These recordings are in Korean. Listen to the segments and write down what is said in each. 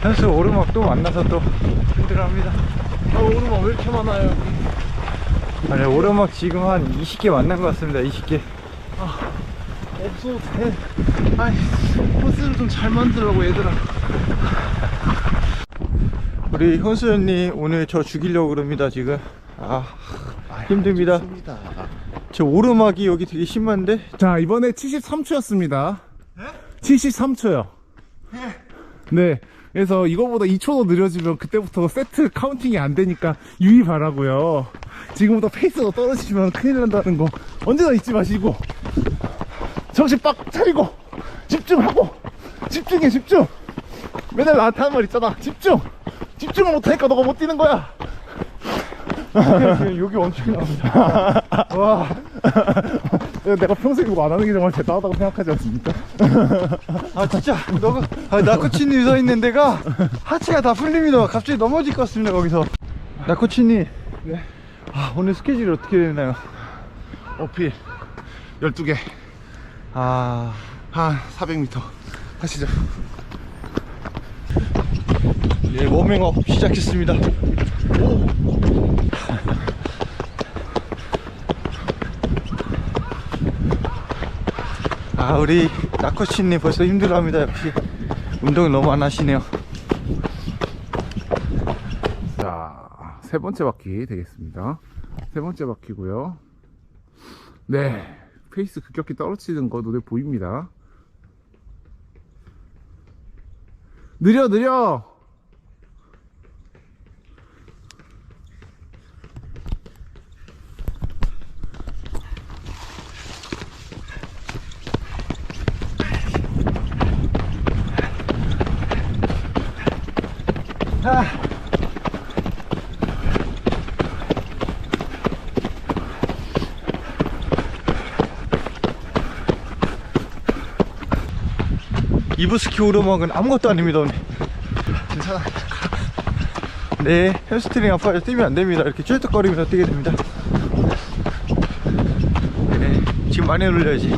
현수 오르막 또 만나서 또 힘들어합니다. 아 오르막 왜 이렇게 많아요 아니 오르막 지금 한 20개 만난 것 같습니다. 20개. 없어도 돼 아이 코스를 좀 잘 만들라고 얘들아 우리 현수 형님 오늘 저 죽이려고 그럽니다 지금. 아 힘듭니다. 좋습니다 저 오르막이 여기 되게 심한데 자 이번에 73초였습니다 73초요 네 그래서 이거보다 2초 더 느려지면 그때부터 세트 카운팅이 안 되니까 유의 바라고요. 지금부터 페이스가 떨어지면 큰일 난다는 거 언제나 잊지 마시고 정신 빡 차리고 집중하고 집중해 집중. 맨날 나한테 하는 말 있잖아. 집중. 집중을 못하니까 너가 못 뛰는 거야. 지금 여기 엄청 나옵니다. 와 내가 평소에 이거 안 하는 게 정말 대단하다고 생각하지 않습니까? 아 진짜 너가 아, 나코치님 서 있는 데가 하체가 다 풀립니다. 갑자기 넘어질 것 같습니다 거기서. 나코치님. 네. 아 오늘 스케줄이 어떻게 되나요? 어필 12개 아한 400m 하시죠 예, 워밍업 시작했습니다. 아, 우리 나코치님 벌써 힘들어합니다. 역시 운동을 너무 안 하시네요. 자, 세 번째 바퀴 되겠습니다. 세 번째 바퀴고요. 네, 페이스 급격히 떨어지는 거 눈에 보입니다. 느려, 느려! 이브스키 오르막은 아무것도 아닙니다, 오늘. 괜찮아. 네, 햄스트링 아파요. 뛰면 안 됩니다. 이렇게 쩔뚝거리면서 뛰게 됩니다. 네, 지금 많이 올려야지.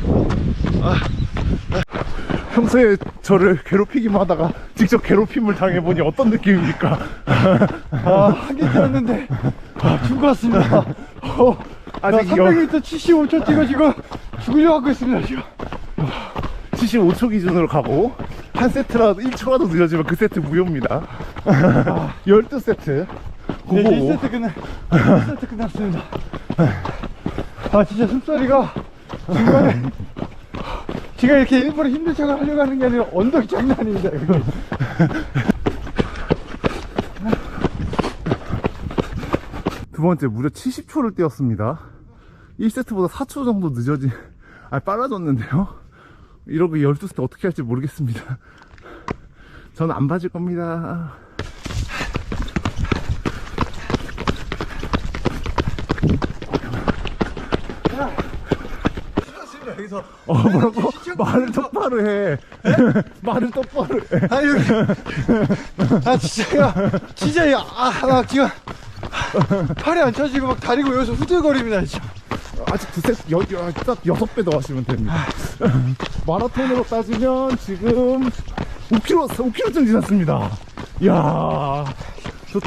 평소에 저를 괴롭히기만 하다가 직접 괴롭힘을 당해보니 어떤 느낌입니까? 아, 한개 뛰었는데, 아, 죽은 것 같습니다. 어, 아직 아직 여, 300m 75초 뛰고 지금 죽으려고 하고 있습니다, 지금. 75초 기준으로 가고 한 세트라도 1초라도 늦어지면 그 세트 무효입니다. 12세트. 네, 고고. 1세트 끝나, 1세트 끝났습니다. 아, 진짜 숨소리가 중간에, 제가 이렇게 일부러 힘든 척을 하려고 하는 게 아니라 언덕이 장난 아닙니다, 이거. 두 번째 무려 70초를 뛰었습니다. 1세트보다 4초 정도 늦어진, 아, 빨라졌는데요? 이러고 12세트 어떻게 할지 모르겠습니다. 저는 안 봐줄 겁니다. 여기서. 어, 뭐라고? 말을 똑바로 해. 말을 똑바로 해. 아, 여기. 아. 진짜, 야, 아, 나 지금. 팔이 안 쳐지고 막 다리고 여기서 후들거립니다, 진짜. 아직 두 세트, 여, 여, 딱 여섯 배 더 하시면 됩니다. 마라톤으로 따지면 지금 5km, 5km쯤 지났습니다. 이야. 좋,